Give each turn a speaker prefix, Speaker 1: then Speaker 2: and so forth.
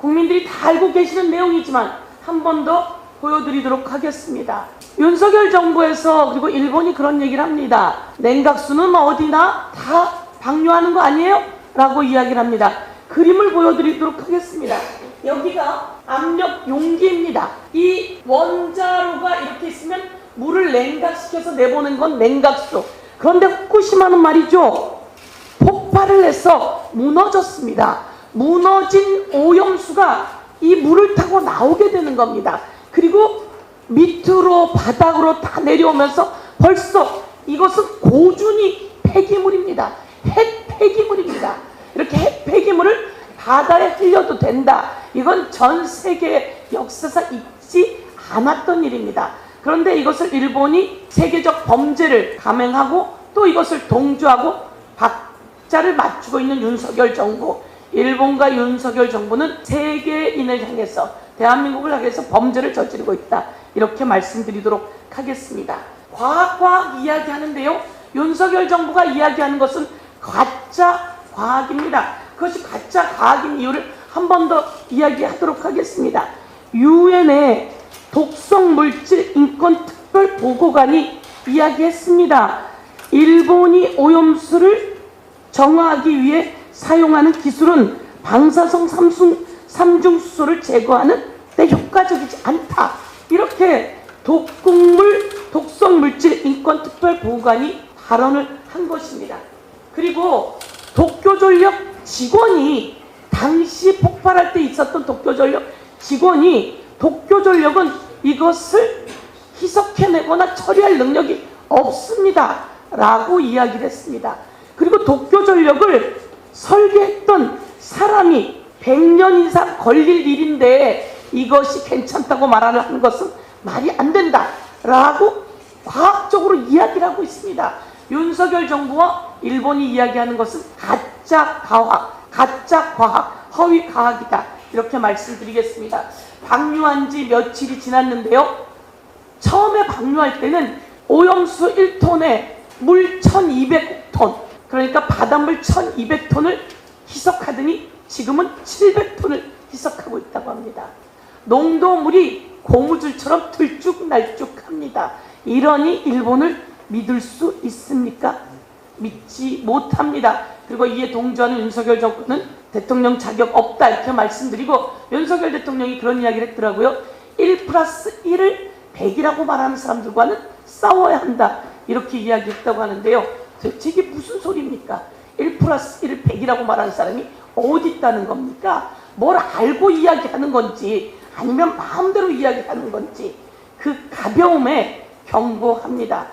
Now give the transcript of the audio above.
Speaker 1: 국민들이 다 알고 계시는 내용이지만 한 번 더 보여드리도록 하겠습니다. 윤석열 정부에서 그리고 일본이 그런 얘기를 합니다. 냉각수는 어디나 다 방류하는 거 아니에요? 라고 이야기를 합니다. 그림을 보여드리도록 하겠습니다. 여기가 압력 용기입니다. 이 원자로가 이렇게 있으면 물을 냉각시켜서 내보낸 건 냉각수. 그런데 후쿠시마는 말이죠. 폭발을 해서 무너졌습니다. 무너진 오염수가 이 물을 타고 나오게 되는 겁니다. 그리고 밑으로 바닥으로 다 내려오면서 벌써 이것은 고준위 폐기물입니다. 핵 폐기물입니다. 이렇게 핵 폐기물을 바다에 흘려도 된다. 이건 전 세계 역사상 있지 않았던 일입니다. 그런데 이것을 일본이 세계적 범죄를 감행하고 또 이것을 동조하고 박자를 맞추고 있는 윤석열 정부. 일본과 윤석열 정부는 세계인을 향해서 대한민국을 향해서 범죄를 저지르고 있다. 이렇게 말씀드리도록 하겠습니다. 과학 과학 이야기하는데요. 윤석열 정부가 이야기하는 것은 가짜 과학입니다. 그것이 가짜 과학인 이유를 한 번 더 이야기하도록 하겠습니다. 유엔의 독성 물질 인권 특별 보고관이 이야기했습니다. 일본이 오염수를 정화하기 위해 사용하는 기술은 방사성 삼중, 삼중 수소를 제거하는 데 효과적이지 않다. 이렇게 독극물 독성 물질 인권 특별 보고관이 발언을 한 것입니다. 그리고 도쿄전력 직원이 당시 폭발할 때 있었던 도쿄전력 직원이 도쿄전력은 이것을 희석해내거나 처리할 능력이 없습니다. 라고 이야기를 했습니다. 그리고 도쿄전력을 설계했던 사람이 100년 이상 걸릴 일인데 이것이 괜찮다고 말하는 것은 말이 안 된다. 라고 과학적으로 이야기를 하고 있습니다. 윤석열 정부와 일본이 이야기하는 것은 가짜 과학, 가짜 과학, 허위 과학이다. 이렇게 말씀드리겠습니다. 방류한 지 며칠이 지났는데요. 처음에 방류할 때는 오염수 1톤에 물 1200톤, 그러니까 바닷물 1200톤을 희석하더니 지금은 700톤을 희석하고 있다고 합니다. 농도물이 고무줄처럼 들쭉날쭉합니다. 이러니 일본을 믿을 수 있습니까? 믿지 못합니다. 그리고 이에 동조하는 윤석열 정부는 대통령 자격 없다 이렇게 말씀드리고 윤석열 대통령이 그런 이야기를 했더라고요. 1 플러스 1을 100이라고 말하는 사람들과는 싸워야 한다 이렇게 이야기했다고 하는데요. 도대체 이게 무슨 소리입니까? 1 플러스 1을 100이라고 말하는 사람이 어디 있다는 겁니까? 뭘 알고 이야기하는 건지 아니면 마음대로 이야기하는 건지 그 가벼움에 경고합니다.